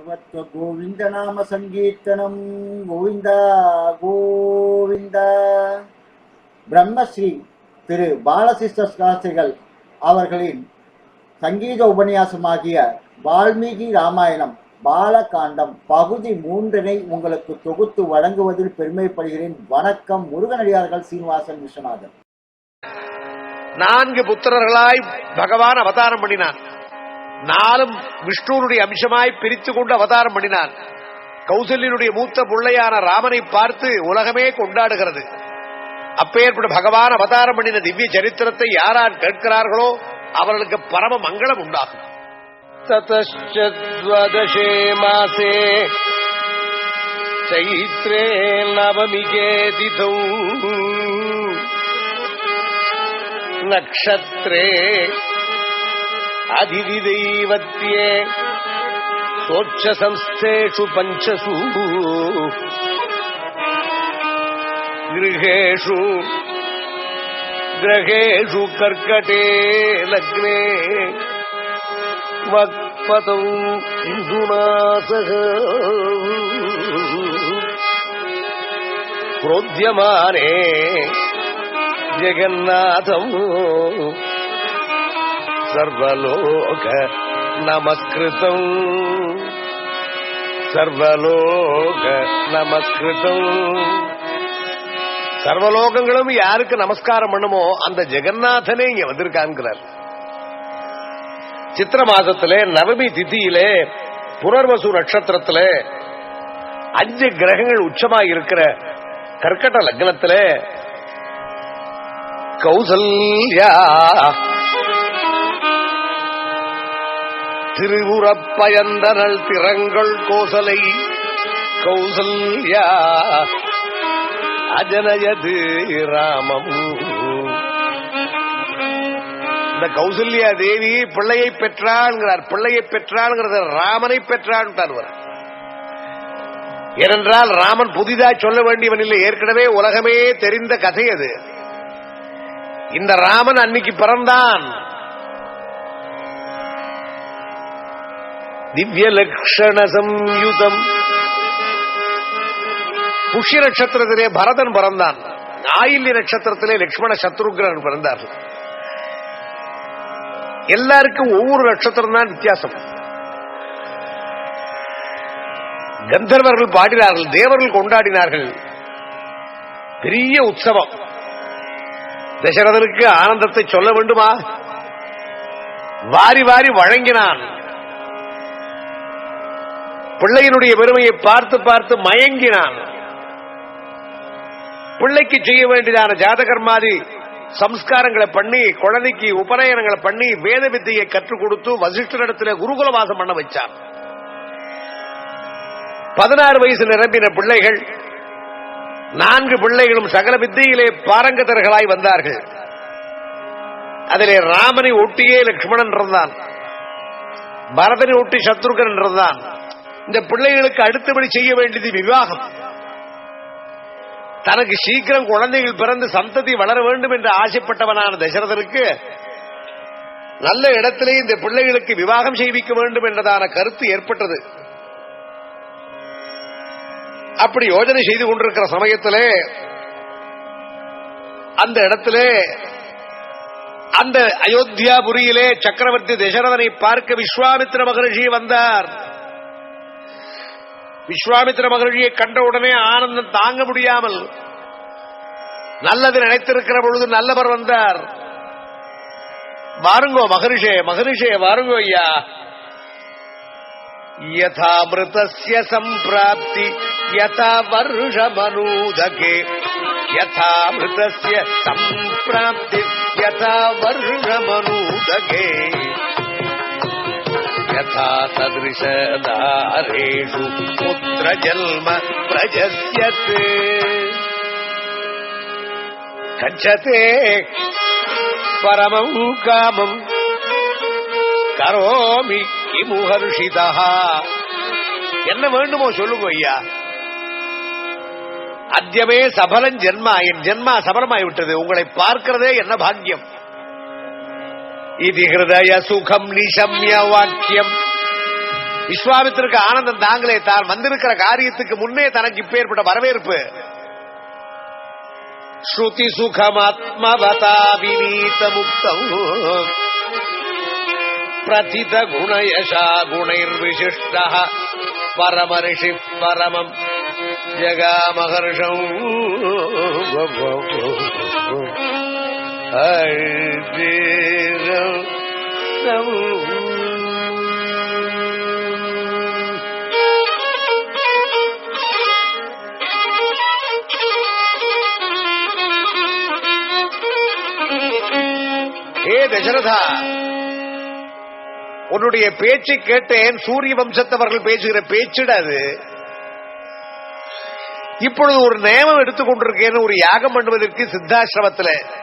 ಸರ್ವತ್ವ ಗೋವಿಂದ ನಾಮ ಸಂಕೀರ್ತನಂ ಗೋವಿಂದ ಗೋವಿಂದ பிரம்மஸ்ரீ திரு பாலசிஸ்ட சாஸ்திரிகள் அவர்களின் சங்கீத உபன்யாசமாகிய வால்மீகி ராமாயணம் பாலகாண்டம் பகுதி மூன்றினை உங்களுக்கு தொகுத்து வழங்குவதில் பெருமைப்படுகிறேன் வணக்கம் முருகனடியார்கள் சீனிவாசன் விஸ்வநாதன் நான்கு புத்திரர்களாய் பகவான் அவதாரம் பண்ணினான் நாலும் விஷ்ணுனுடைய அம்சமாய் பிரித்து கொண்டு அவதாரம் பண்ணினான். கௌசல்யனுடைய மூத்த பிள்ளையான ராமனை பார்த்து உலகமே கொண்டாடுகிறது. அப்பேற்பட்ட பகவான் அவதாரம் பண்ணின திவ்ய சரித்திரத்தை யாரார் கேட்கிறார்களோ அவர்களுக்கு பரம மங்களம் உண்டாகும். ததே மாசே. சைத்ரே நவமிகே திதௌ. நக்ஷத்ரே അതിഥിദൈവത്യേ സോക്ഷസംസ്ഥേഷു പഞ്ചസു ഗൃഹേഷു ഗ്രഹേഷു കർക്കടേ ലഗ്നേ വക്പതൗ ഇന്ദുനാസഹ ക്രോധ്യമാനേ ജഗന്നാഥം சர்வலோக நமஸ்கிருதம். சர்வலோக நமஸ்கிருதம். சர்வலோகங்களும் யாருக்கு நமஸ்காரம் பண்ணுமோ அந்த ஜெகநாதனே இங்க வந்திருக்கான்கிறார். சித்திர மாதத்திலே நவமி திதியிலே புனர்வசு நட்சத்திரத்திலே அஞ்சு கிரகங்கள் உச்சமாக இருக்கிற கர்க்கட லக்னத்திலே கௌசல்யா திருவுறப்பயந்தனள் திறங்கள் கோசலை கௌசல்யா அஜனயது ராமம் இந்த கௌசல்யா தேவி பிள்ளையை பெற்றாள்ங்கிறார் பிள்ளையை பெற்றாள்ங்கிறது ராமனை பெற்றான் ஏனென்றால் ராமன் புதிதாக சொல்ல வேண்டியவன் இல்லை. ஏற்கனவே உலகமே தெரிந்த கதை அது. இந்த ராமன் அன்னைக்கு பிறந்தான். திவ்ய லக்ஷண சம்யுதம் புஷ்ய நட்சத்திரத்திலே பரதன் பிறந்தான். ஆயில்ய நட்சத்திரத்திலே லட்சுமண சத்ருகிரன் பிறந்தார்கள் எல்லாருக்கும் ஒவ்வொரு நட்சத்திரம் தான் வித்தியாசம். கந்தர்வர்கள் பாடினார்கள் தேவர்கள் கொண்டாடினார்கள். பெரிய உற்சவம். தசரதனுக்கு ஆனந்தத்தை சொல்ல வேண்டுமா? வாரி வாரி வழங்கினான். பிள்ளையினுடைய பெருமையை பார்த்து பார்த்து மயங்கினான். பிள்ளைக்கு செய்ய வேண்டியதான ஜாதகர்மாதி சம்ஸ்காரங்களை பண்ணி குழந்தைக்கு உபநயனங்களை பண்ணி வேத வித்தியை கற்றுக் கொடுத்து வசிஷ்டரிடத்தில் குருகுல வாசம் பண்ண வச்சான் பதினாறு வயசு நிரம்பின பிள்ளைகள் நான்கு பிள்ளைகளும் சகல வித்தியிலே பாரங்கதர்களாய் வந்தார்கள். அதிலே ராமனை ஒட்டியே லட்சுமணன் இருந்தான் பரதனை ஒட்டி சத்ருகன் இருந்தான் இந்த பிள்ளைகளுக்கு அடுத்தபடி செய்ய வேண்டியது விவாகம். தனக்கு சீக்கிரம் குழந்தைகள் பிறந்து சந்ததி வளர வேண்டும் என்று ஆசைப்பட்டவனான தசரதனுக்கு நல்ல இடத்திலே இந்த பிள்ளைகளுக்கு விவாகம் செய்விக்க வேண்டும் என்றதான கருத்து ஏற்பட்டது அப்படி யோஜனை செய்து கொண்டிருக்கிற சமயத்திலே அந்த இடத்திலே அந்த அயோத்தியாபுரியிலே சக்கரவர்த்தி தசரதனை பார்க்க விஸ்வாமித்திர மகரிஷி வந்தார். விஸ்வாமித்திர மகிழ்ச்சியை கண்ட உடனே ஆனந்தம் தாங்க முடியாமல் நல்லது நினைத்திருக்கிற பொழுது நல்லவர் வந்தார். வாருங்கோ மகரிஷே மகரிஷே வாருங்கோ ஐயா. யதாமிருதஸ்ய சம்பிராப்தி யதா வருஷமனூதகே. யதாமிருதஸ்ய சம்பிராப்தி யதா வருஷமனூதகே. यथा सदृशदारेषु पुत्रजन्म प्रजस्यते गच्छते परमम् कामम् கரோமி கிமுஹர்ஷிதா என்ன வேண்டுமோ சொல்லுங்க ஐயா அத்தியமே சபலம் ஜென்மா என் ஜென்மா சபலமாய்விட்டது உங்களை பார்க்கிறதே என்ன பாக்கியம் இது ஹிருதய சுகம் நிஷம்ய வாக்கியம் விஸ்வாமித்திற்கு ஆனந்தம் தாங்களே தான் வந்திருக்கிற காரியத்துக்கு முன்னே தனக்கு இப்பேற்பட்ட வரவேற்பு. ஸ்ருதி சுகமாத்மவதா விநீத முக்தம் பிரதித குணயசா குணைர் விசிஷ்ட பரமரிஷி பரமம் ஜகாமகர்ஷம் ஏ தசரதா உன்னுடைய பேச்சை கேட்டேன் சூரிய வம்சத்தவர்கள் பேசுகிற பேச்சிடாது இப்பொழுது ஒரு நியமம் எடுத்துக்கொண்டிருக்கேன் ஒரு யாகம் பண்ணுவதற்கு சித்தாசிரமத்தில்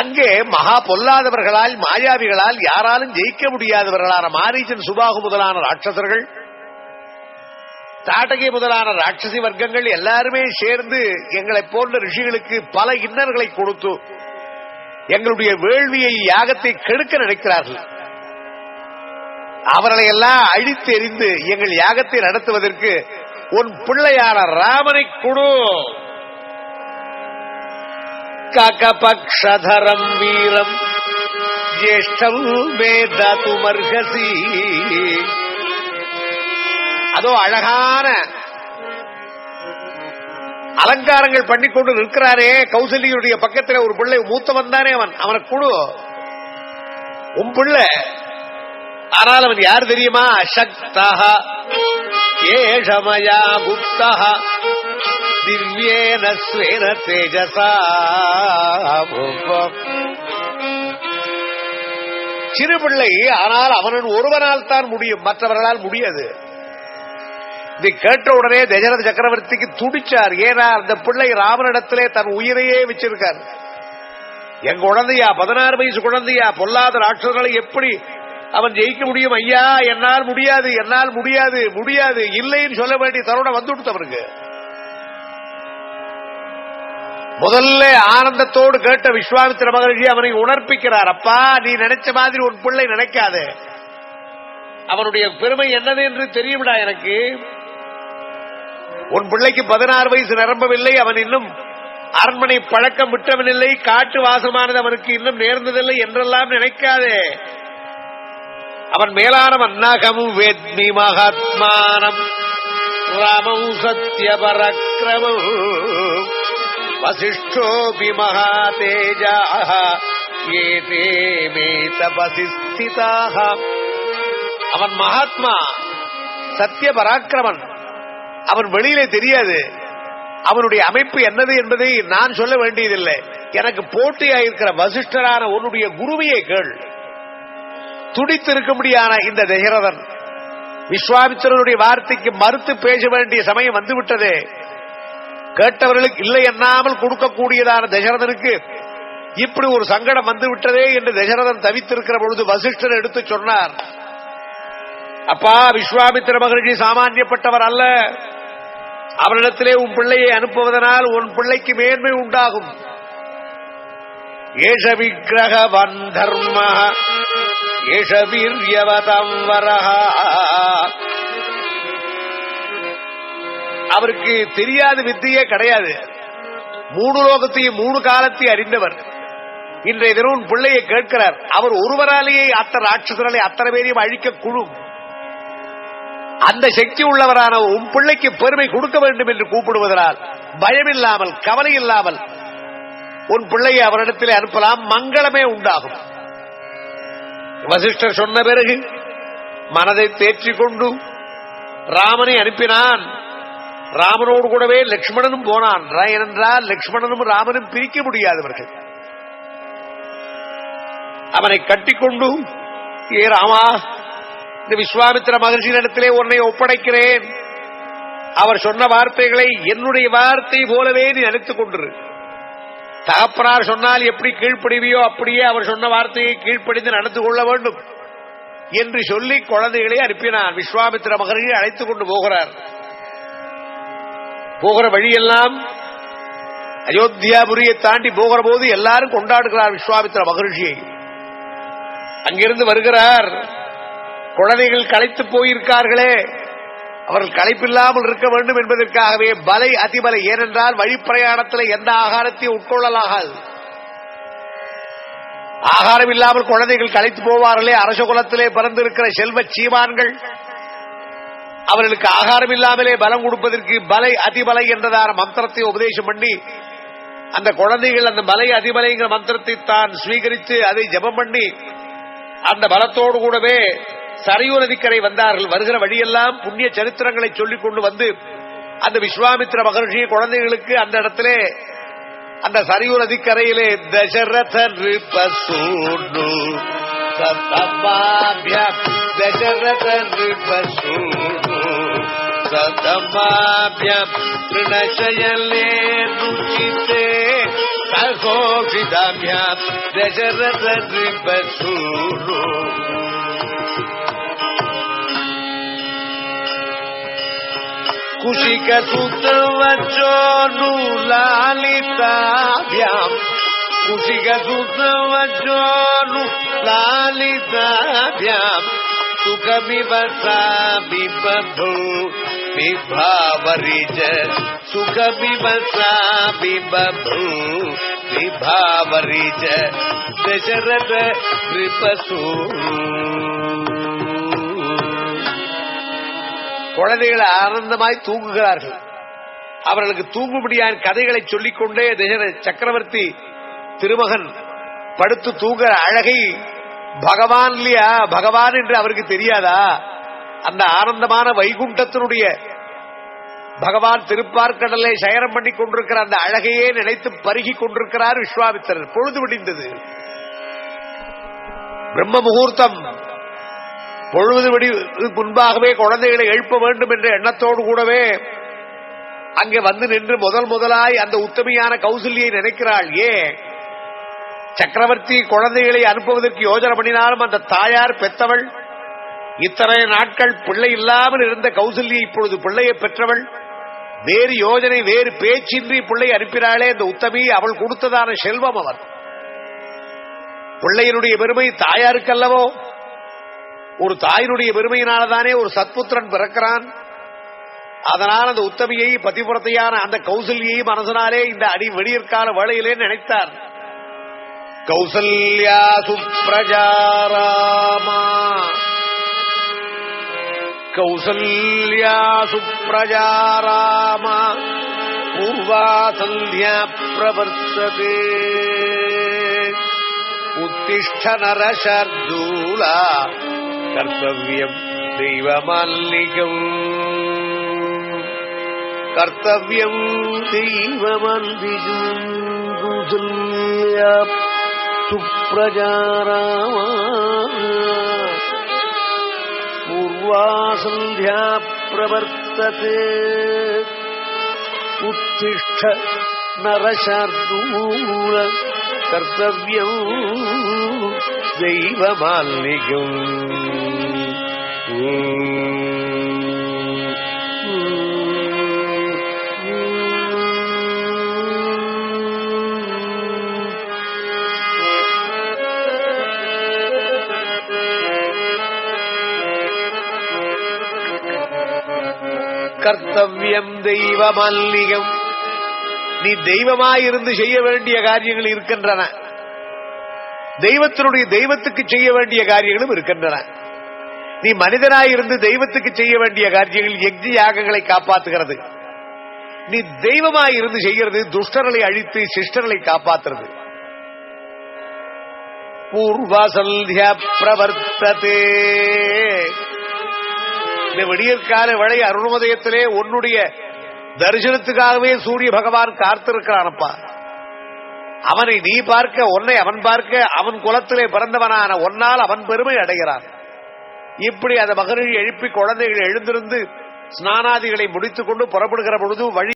அங்கே மகா பொல்லாதவர்களால் மாயாவிகளால் யாராலும் ஜெயிக்க முடியாதவர்களான மாரீச்சன் சுபாகு முதலான ராட்சசர்கள் தாட்டகை முதலான ராட்சசி வர்க்கங்கள் எல்லாருமே சேர்ந்து எங்களை போன்ற ரிஷிகளுக்கு பல இன்னர்களை கொடுத்து எங்களுடைய வேள்வியை யாகத்தை கெடுக்க நினைக்கிறார்கள். அவர்களை எல்லாம் அழித்தெறிந்து எங்கள் யாகத்தை நடத்துவதற்கு உன் பிள்ளையான ராமனை கொடு. ககபக்ஷதரம் வீரம் ஜேஷ்டம் வேததுமர்கசி அதோ அழகான அலங்காரங்கள் பண்ணிக்கொண்டு நிற்கிறாரே கௌசல்யுடைய பக்கத்தில் ஒரு பிள்ளை மூத்தவன் தானே அவன் அவனை கொடு உன் பிள்ளை ஆனால் அவன் யார் தெரியுமா அசக்தா ஏஷமயா குப்தா திவ்யேன ஸ்வேன தேஜசா. சிறு பிள்ளை ஆனால் அவனன் ஒருவனால் தான் முடியும் மற்றவர்களால் முடியாது. இதை கேட்ட உடனே தசரத சக்கரவர்த்திக்கு துடிச்சார். ஏன்னா அந்த பிள்ளை ராமனிடத்திலே தன் உயிரையே வச்சிருக்கார். என் குழந்தையா பதினாறு வயசு குழந்தையா பொல்லாத ராட்சசர்களை எப்படி அவன் ஜெயிக்க முடியும்? ஐயா என்னால் முடியாது என்னால் முடியாது முடியாது. இல்லைன்னு சொல்ல வேண்டிய தருணம் வந்து கொடுத்தவருக்கு. முதல்ல ஆனந்தத்தோடு கேட்ட விஸ்வாமித்திர மகர்ஷி அவனை உணர்ப்பிக்கிறார். அப்பா நீ நினைச்ச மாதிரி உன் பிள்ளை நினைக்காத. அவனுடைய பெருமை என்னது என்று தெரியும்டா எனக்கு. உன் பிள்ளைக்கு பதினாறு வயசு நிரம்பவில்லை அவன் இன்னும் அரண்மனை பழக்கம் விட்டவனில்லை காட்டு வாசமானது அவனுக்கு இன்னும் நேர்ந்ததில்லை என்றெல்லாம் நினைக்காதே. அவன் மேலானவன் நகமும் வேத்மி மகாத்மானம் ராமம் சத்ய வசிஷ்டோபி மகாதேஜா ஏதே மே தபசி அவன் மகாத்மா சத்திய பராக்கிரமன் அவன் வெளியிலே தெரியாது। அவனுடைய அமைப்பு என்னது என்பதை நான் சொல்ல வேண்டியதில்லை. எனக்கு போட்டியாயிருக்கிற வசிஷ்டரான உன்னுடைய குருவியை கேள். துடித்திருக்கும்படியான இந்த தசரதன் விஸ்வாமித்திரனுடைய வார்த்தைக்கு மறுத்து பேச வேண்டிய சமயம் வந்துவிட்டதே. கேட்டவர்களுக்கு இல்லை எண்ணாமல் கொடுக்கக்கூடியதான தசரதனுக்கு இப்படி ஒரு சங்கடம் வந்து விட்டதே என்று தசரதன் தவித்திருக்கிற பொழுது வசிஷ்டர் எடுத்து சொன்னார். அப்பா விஸ்வாமித்திர மகர்ஷி சாமானியப்பட்டவர் அல்ல. அவரிடத்திலே உன் பிள்ளையை அனுப்புவதனால் உன் பிள்ளைக்கு மேன்மை உண்டாகும். ஏஷ விக்கிரகவன் தர்ம ஏஷ வீரியவதம் வரஹா. அவருக்கு தெரியாத வித்தையே கிடையாது. மூணு லோகத்தையும் மூணு காலத்தையும் அறிந்தவர். இன்றைய தினம் உன் பிள்ளையை கேட்கிறார். அவர் ஒருவராலேயே அத்தனை ராட்சசனாலே அத்தனை பேரையும் அழிக்க குழும் அந்த சக்தி உள்ளவரான உன் பிள்ளைக்கு பெருமை கொடுக்க வேண்டும் என்று கூப்பிடுவதனால் பயமில்லாமல் கவலை இல்லாமல் உன் பிள்ளையை அவரிடத்தில் அனுப்பலாம். மங்களமே உண்டாகும். வசிஷ்டர் சொன்ன பிறகு மனதை தேற்றிக் கொண்டு ராமனை அனுப்பினான். ராமனோடு கூடவே லக்ஷ்மணனும் போனான். ஏனென்றால் லக்ஷ்மணனும் ராமனும் பிரிக்க முடியாதவர்கள் அவனை கட்டிக்கொண்டு ஏ ராமா இந்த விஸ்வாமித்திர மகிழ்ச்சியினிடத்திலே உன்னை ஒப்படைக்கிறேன். அவர் சொன்ன வார்த்தைகளை என்னுடைய வார்த்தை போலவே நீ நினைத்துக் கொண்டிரு. தகப்பனார் சொன்னால் எப்படி கீழ்ப்படிவியோ அப்படியே அவர் சொன்ன வார்த்தையை கீழ்ப்படிந்து நடந்து கொள்ள வேண்டும். என்று சொல்லி குழந்தைகளை அனுப்பினார் விஸ்வாமித்திர மகர்ஜி அழைத்துக் கொண்டு போகிறார். போகிற வழியெல்லாம் அயோத்தியாபுரியை தாண்டி போகிற போது எல்லாரும் கொண்டாடுகிறார் விஸ்வாமித்திர மகர்ஷியை அங்கிருந்து வருகிறார். குழந்தைகள் களைத்து போயிருக்கார்களே. அவர்கள் களைப்பில்லாமல் இருக்க வேண்டும் என்பதற்காகவே பலை அதிபலை ஏனென்றால் வழிப்பிரயாணத்தில் எந்த ஆகாரத்தையும் உட்கொள்ளலாகாது. ஆகாரம் இல்லாமல் குழந்தைகள் களைத்து போவார்களே. அரச குலத்திலே பிறந்திருக்கிற செல்வ சீமான்கள் அவர்களுக்கு ஆகாரம் இல்லாமலே பலம் கொடுப்பதற்கு பலை அதிபலை என்றதான மந்திரத்தை உபதேசம் பண்ணி அந்த குழந்தைகள் அந்த மலை அதிபலைங்கிற மந்திரத்தை தான் ஸ்வீகரித்து அதை ஜெபம் பண்ணி அந்த பலத்தோடு கூடவே சரையூ நதிக்கரை வந்தார்கள். வருகிற வழியெல்லாம் புண்ணிய சரித்திரங்களை சொல்லிக் கொண்டு வந்து அந்த விஸ்வாமித்ர மகர்ஷி குழந்தைகளுக்கு அந்த இடத்திலே அந்த சரையூ நதிக்கரையிலே தசரத பசூனு தசரத प्रथमाभ्यं तृणशयले दुःखिते सहोभिधाभ्यां दशरथनृपसूरो कुशिकसूत्रवचो लालिताभ्याम् कुशिकसूत्रवचो लालिताभ्याम् सुखमिव सा विबभू विभावरिज सुखमिव सामि बभू विभावरिज दशरथ कृपसू குழந்தைகள் ஆனந்தமாய் தூங்குகிறார்கள் அவர்களுக்கு தூங்கும்படியான கதைகளை சொல்லிக்கொண்டே தசர சக்கரவர்த்தி திருமகன் படுத்து தூங்குற அழகை பகவான் இல்லையா பகவான் என்று அவருக்கு தெரியாதா அந்த ஆனந்தமான வைகுண்டத்தினுடைய பகவான் திருப்பார்கடலை சயனம் பண்ணி கொண்டிருக்கிற அந்த அழகையே நினைத்து பருகி கொண்டிருக்கிறார் விஸ்வாமித்திரர். பொழுது விடிந்தது. பிரம்ம முகூர்த்தம். பொழுது விடி முன்பாகவே குழந்தைகளை எழுப்ப வேண்டும் என்ற எண்ணத்தோடு கூடவே அங்கே வந்து நின்று முதல் முதலாய் அந்த உத்தமையான கௌசல்யை நினைக்கிறாள். ஏன் சக்கரவர்த்தி குழந்தைகளை அனுப்புவதற்கு யோஜனை பண்ணினாலும் அந்த தாயார் பெத்தவள் இத்தனை நாட்கள் பிள்ளை இல்லாமல் இருந்த கௌசல்யை இப்பொழுது பிள்ளையை பெற்றவள். வேறு யோஜனை வேறு பேச்சின்றி பிள்ளை அனுப்பினாளே இந்த உத்தமி அவள் கொடுத்ததான செல்வம் அவர் பிள்ளையினுடைய பெருமை தாயாருக்கல்லவோ? ஒரு தாயினுடைய பெருமையினாலதானே ஒரு சத்புத்திரன் பிறக்கிறான். அதனால் அந்த உத்தமியை பதிபுரத்தையான அந்த கௌசல்யை மனசனாலே இந்த அடி வெளியிற்கால வேளையிலே நினைத்தார். கௌசல்யா சுப்ரஜாராமா கௌசல்யா சுப்ரஜாராமா பூர்வா சந்தியா பிரவர்த்ததே உத்திஷ்ட நரசர்தூலா கர்த்தவியம் தெய்வமல்லிகம் கர்த்தவியம் वा सन्ध्या प्रवर्तते। उत्तिष्ठ नरशार्दूल कर्तव्यम् चैव माल्मीकिम् கர்த்தவியம் தெய்வ மல்லிகம் நீ தெய்வமாயிருந்து செய்ய வேண்டிய காரியங்கள் இருக்கின்றன. தெய்வத்தினுடைய தெய்வத்துக்கு செய்ய வேண்டிய காரியங்களும் இருக்கின்றன. நீ மனிதனாயிருந்து தெய்வத்துக்கு செய்ய வேண்டிய காரியங்கள் யக்ஞ யாகங்களை காப்பாத்துகிறது. நீ தெய்வமாயிருந்து செய்கிறது துஷ்டர்களை அழித்து சிஷ்டர்களை காப்பாத்துறது. பூர்வசல்ய பிரவர்த்ததே. இந்த விடியற்கால வழி அருணோதயத்திலே உன்னுடைய தரிசனத்துக்காகவே சூரிய பகவான் காத்திருக்கிறானப்பா. அவனை நீ பார்க்க உன்னை அவன் பார்க்க அவன் குலத்திலே பிறந்தவனான ஒன்னால் அவன் பெருமை அடைகிறான். இப்படி அந்த மகனை எழுப்பி குழந்தைகள் எழுந்திருந்து ஸ்நானாதிகளை முடித்துக் கொண்டு புறப்படுகிற பொழுது வழி